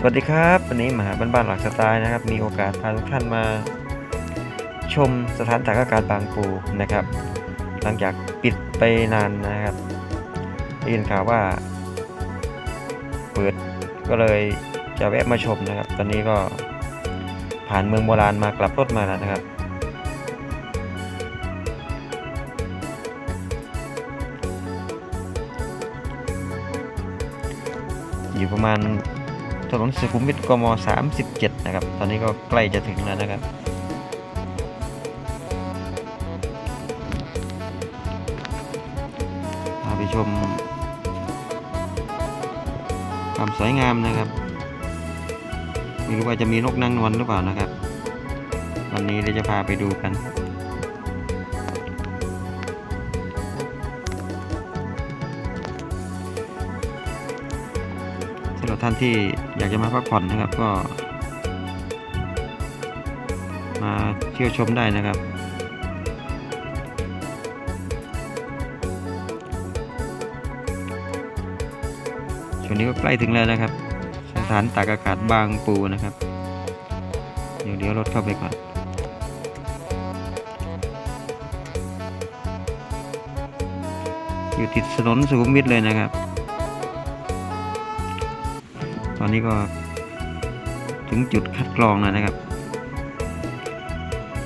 สวัสดีครับ วันนี้มหาบ้านบ้านหลักสไตล์นะครับ มีโอกาสพาทุกท่านมา ชมสถานตากอากาศบางปูนะครับ หลังจากปิดไปนานนะครับได้ยินข่าวว่าเปิดก็เลยจะแวะมาชมนะครับ ตอนนี้ก็ผ่านเมืองโบราณมากลับรถมาแล้วนะครับ อยู่ประมาณ ถนนสุขุมวิทกม 37 นะครับ ตอนนี้ก็ใกล้จะถึงแล้วนะครับ พาไปชมความสวยงามนะครับไม่รู้ว่าจะมีนกนางนวลหรือเปล่านะครับ วันนี้เราจะพาไปดูกัน หรับท่านที่อยากจะมาพักผ่อนนะครับก็ มาเที่ยวชมได้นะครับ ช่วงนี้ก็ใกล้ถึงแล้วนะครับ สถานตากอากาศบางปูนะครับ เดี๋ยวเดี๋ยวรถเข้าไปก่อนอยู่ติดถนนสุขุมวิทเลยนะครับ อนนี้ก็ถึงจุดคัดกรองแล้วนะครับ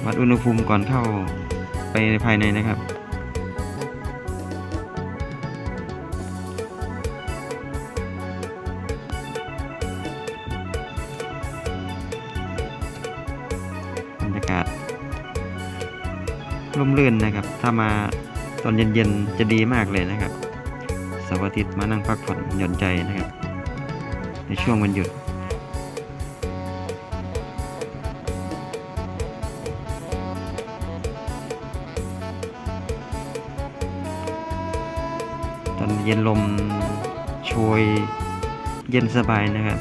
วัดอุณหภูมิก่อนเข้าไปภายในนะครับ บรรยากาศร่มรื่นนะครับ ถ้ามาตอนเย็นๆจะดีมากเลยนะครับเสาร์อาทิตย์มานั่งพักผ่อนหย่อนใจนะครับ ช่วงวันหยุดตอนเย็นลมโชยเย็นสบายนะครับ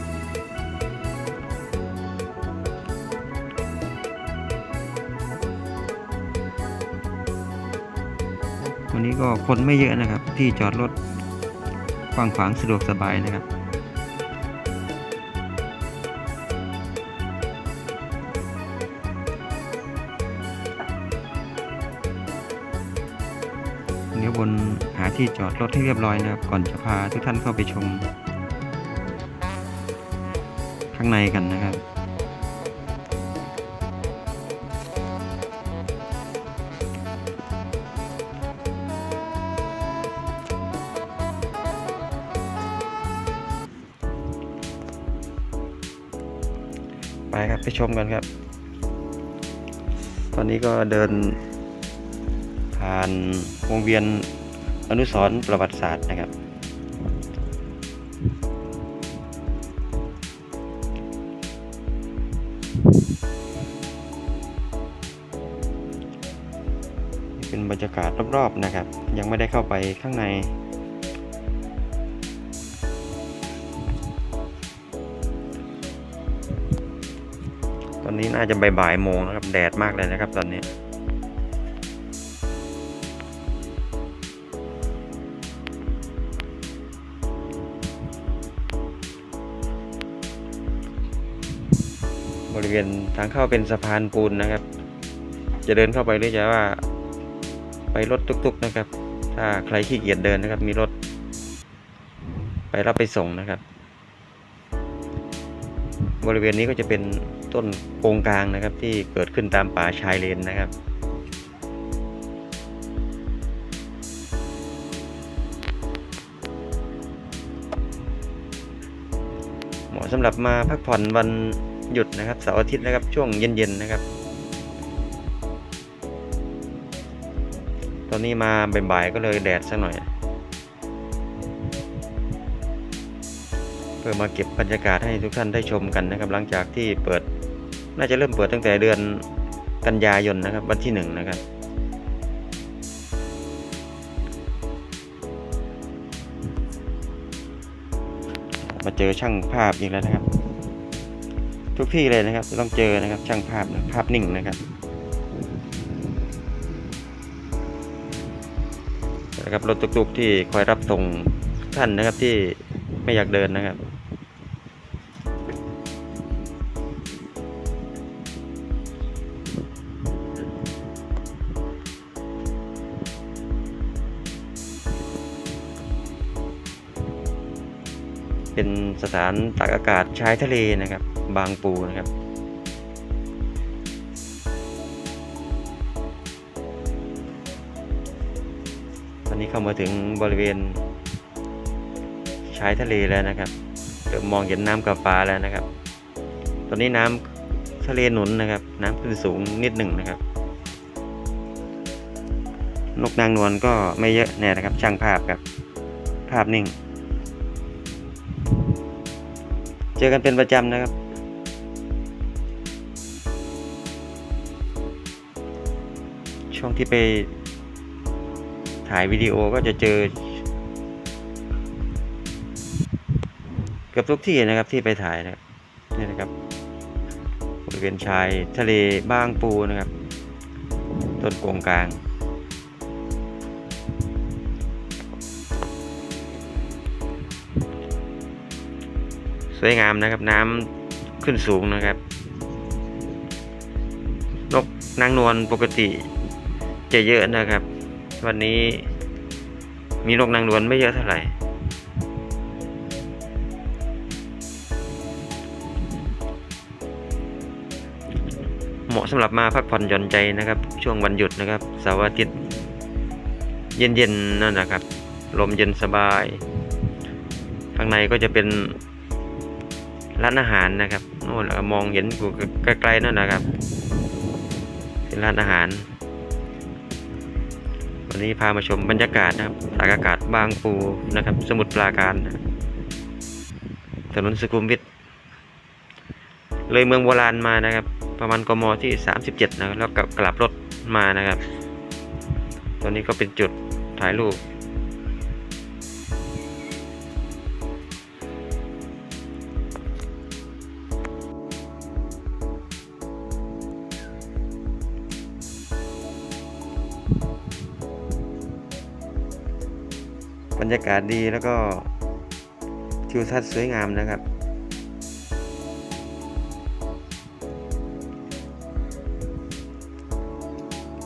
วันนี้ก็คนไม่เยอะนะครับ ที่จอดรถกว้างขวางสะดวกสบายนะครับ นหาที่จอดรถให้เรียบร้อยนะครับ ก่อนจะพาทุกท่านเข้าไปชม ข้างในกันนะครับไปครับไปชมกันครับ ตอนนี้ก็เดิน ผ่านวงเวียนอนุสรประวัติศาสตร์นะครับ เป็นบรรยากาศรอบๆนะครับ ยังไม่ได้เข้าไปข้างในตอนนี้น่าจะบ่ายๆโมงนะครับ แดดมากเลยนะครับตอนนี้ ริเวณทางเข้าเป็นสะพานปูนนะครับ จะเดินเข้าไปหรือจะว่าไปรถตุกๆนะครับ ถ้าใครขี้เกียจเดินนะครับ มีรถ ไปรับไปส่งนะครับ บริเวณนี้ก็จะเป็นต้นโกงกลางนะครับ ที่เกิดขึ้นตามป่าชายเลนนะครับเหมาะสำหรับมาพักผ่อนวัน หยุดนะครับเสาร์อาทิตย์นะครับช่วงเย็นๆนะครับ ตอนนี้มาบ่ายๆก็เลยแดดสักหน่อย เพื่อมาเก็บบรรยากาศให้ทุกท่านได้ชมกันนะครับ หลังจากที่เปิดน่าจะเริ่มเปิดตั้งแต่เดือนกันยายนนะครับ วันที่หนึ่งนะครับมาเจอช่างภาพอีกแล้วนะครับ ทุกที่เลยนะครับจะต้องเจอนะครับช่างภาพนะภาพนิ่งนะครับนะครับรถตุกๆที่คอยรับส่งท่านนะครับที่ไม่อยากเดินนะครับเป็นสถานตากอากาศชายทะเลนะครับ บางปูนะครับ ตอนนี้เข้ามาถึงบริเวณชายทะเลแล้วนะครับเริ่มมองเห็นน้ำกับปลาแล้วนะครับ ตอนนี้น้ำทะเลหนุนนะครับ น้ำขึ้นสูงนิดหนึ่งนะครับ นกนางนวลก็ไม่เยอะแน่นะครับ ช่างภาพครับ ภาพนิ่งเจอกันเป็นประจำนะครับ ช่วงที่ไปถ่ายวิดีโอก็จะเจอ เกือบทุกที่นะครับที่ไปถ่ายนะครับนี่นะครับบริเวณชายทะเลบางปูนะครับ ต้นโกงกลางสวยงามนะครับน้ำขึ้นสูงนะครับ นกนางนวลปกติ จะเยอะนะครับ วันนี้มีนกนางนวลไม่เยอะเท่าไหร่ เหมาะสำหรับมาพักผ่อนหย่อนใจนะครับ ช่วงวันหยุดนะครับเสาร์อาทิตย์เย็นๆนั่นนะครับ ลมเย็นสบาย ข้างในก็จะเป็นร้านอาหารนะครับโน่นมองเห็นอยู่ไกลๆนั่นนะครับ เป็นร้านอาหาร วันนี้พามาชมบรรยากาศนะครับสากอากาศบางปูนะครับ สมุทรปราการ ถนนสุขุมวิทเลยเมืองโบราณมานะครับ ประมาณกมที่ 37 นะแล้วก็กลับรถมานะครับ ตอนนี้ก็เป็นจุดถ่ายรูป รรยากาศดีแล้วก็ทิวทัศน์สวยงามนะครับ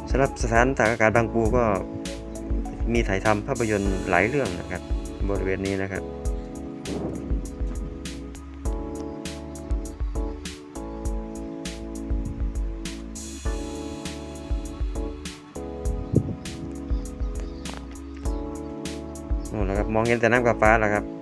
สำหรับสถานตากอากาศบางปูก็มีถ่ายทำภาพยนตร์หลายเรื่องนะครับ บริเวณนี้นะครับ เห็นแต่น้ำกับฟ้าแล้วครับ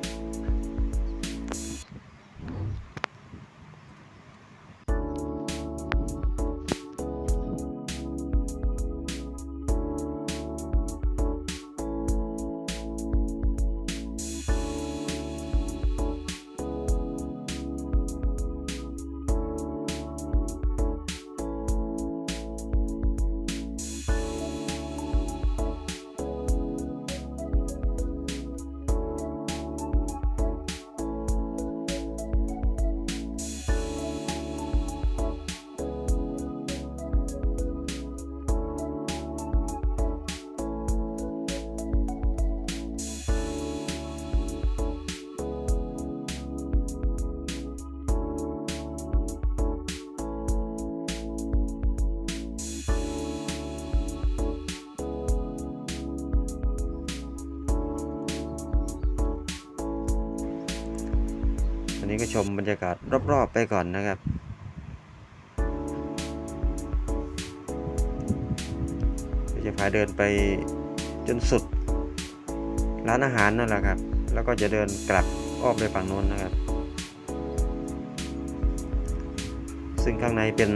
นี้ก็ชมบรรยากาศรอบๆไปก่อนนะครับ จะพาเดินไปจนสุดร้านอาหารนั่นแหละครับ แล้วก็จะเดินกลับอ้อมไปฝั่งโน้นนะครับ ซึ่งข้างในเป็น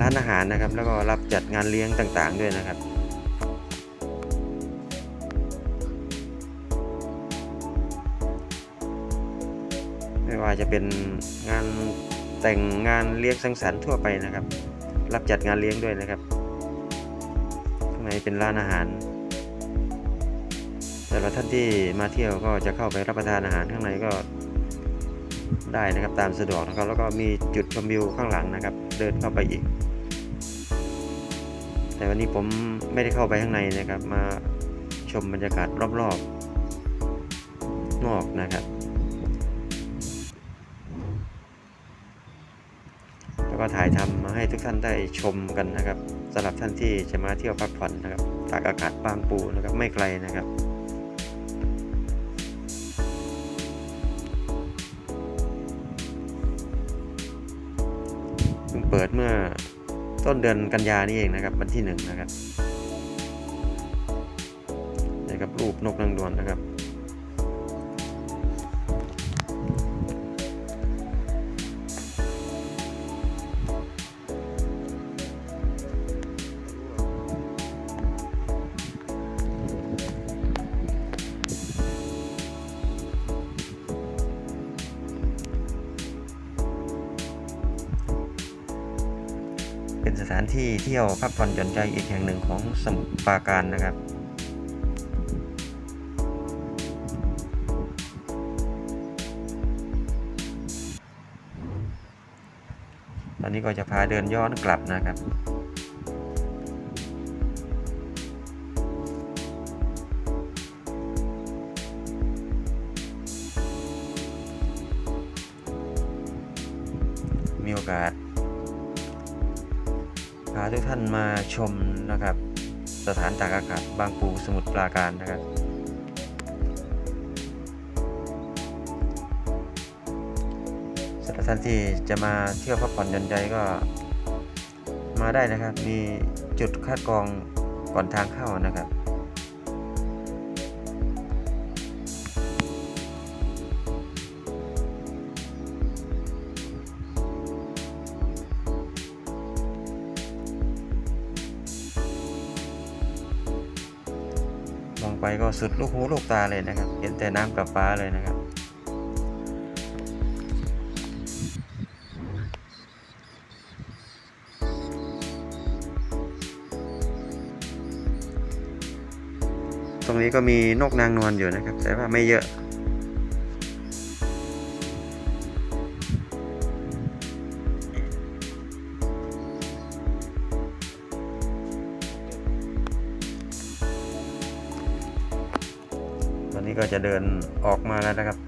ร้านอาหารนะครับ แล้วก็รับจัดงานเลี้ยงต่างๆด้วยนะครับ ไม่ว่าจะเป็นงานแต่งงานเลี้ยงสังสรรค์ทั่วไปนะครับ รับจัดงานเลี้ยงด้วยนะครับข้างในเป็นร้านอาหาร แต่ละท่านที่มาเที่ยวก็จะเข้าไปรับประทานอาหารข้างในก็ได้นะครับตามสะดวกนะครับ แล้วก็มีจุดชมวิวข้างหลังนะครับ เดินเข้าไปอีก แต่วันนี้ผมไม่ได้เข้าไปข้างในนะครับ มาชมบรรยากาศรอบๆนอกนะครับ แล้วก็ถ่ายทำมาให้ทุกท่านได้ชมกันนะครับสำหรับท่านที่จะมาเที่ยวพักผ่อนนะครับตากอากาศบางปูนะครับไม่ไกลนะครับเปิดเมื่อต้นเดือนกันยานี่เองนะครับวันที่หนึ่งนะครับนะครับรูปนกนางดวนนะครับ เป็นสถานที่เที่ยวพักผ่อนหย่อนใจอีกแห่งหนึ่งของสมุทรปราการนะครับตอนนี้ก็จะพาเดินย้อนกลับนะครับมีโอกาส พาทุกท่านมาชมนะครับ สถานตากอากาศบางปูสมุทรปราการนะครับ สำหรับท่านที่จะมาเที่ยวพักผ่อนหย่อนใจก็มาได้นะครับ มีจุดคัดกรองก่อนทางเข้านะครับ ไปก็สุดลูกหูลูกตาเลยนะครับ เห็นแต่น้ำกับฟ้าเลยนะครับตรงนี้ก็มีนกนางนวลอยู่นะครับ แต่ว่าไม่เยอะ จะเดินออกมาแล้วนะครับ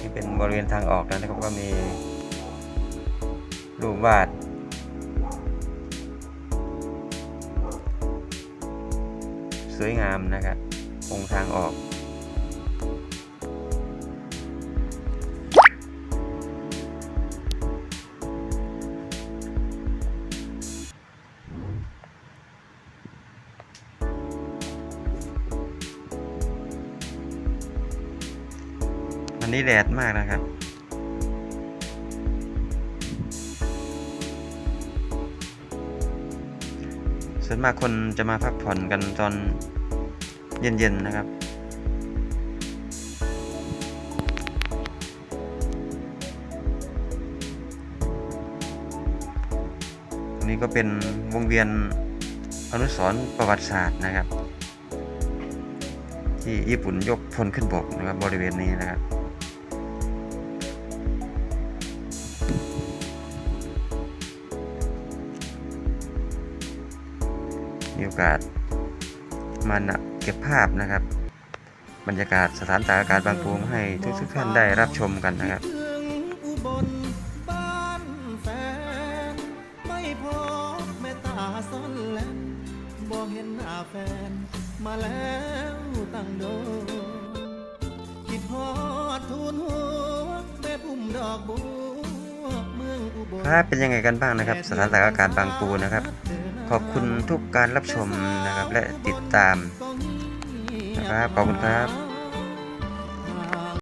นี่เป็นบริเวณทางออกแล้วนะครับก็มีรูปวาดสวยงามนะครับองทางออก อันนี้แดดมากนะครับ ส่วนมากคนจะมาพักผ่อนกันตอนเย็นๆนะครับนี้ก็เป็นวงเวียนอนุสรประวัติศาสตร์นะครับ ที่ญี่ปุ่นยกพลขึ้นบกนะครับบริเวณนี้นะครับ อกาสมานะเก็บภาพนะครับ บรรยากาศสถานตากอากาศบางปูมาให้ทุกทุกๆท่านได้รับชมกันนะครับถึงอุบลบ้านแฟนไม่พบแม่ตาซ่อนแลนบ่เห็นหน้าแฟนมาแล้วตั้งโดนคิดฮอดทูนหัวแม่พุ่มดอกบัวเมืองอุบลครับเป็นยังไงกันบ้างนะครับ สถานตากอากาศบางปูนะครับ ขอบคุณทุกการรับชมนะครับและติดตามนะครับขอบคุณครับ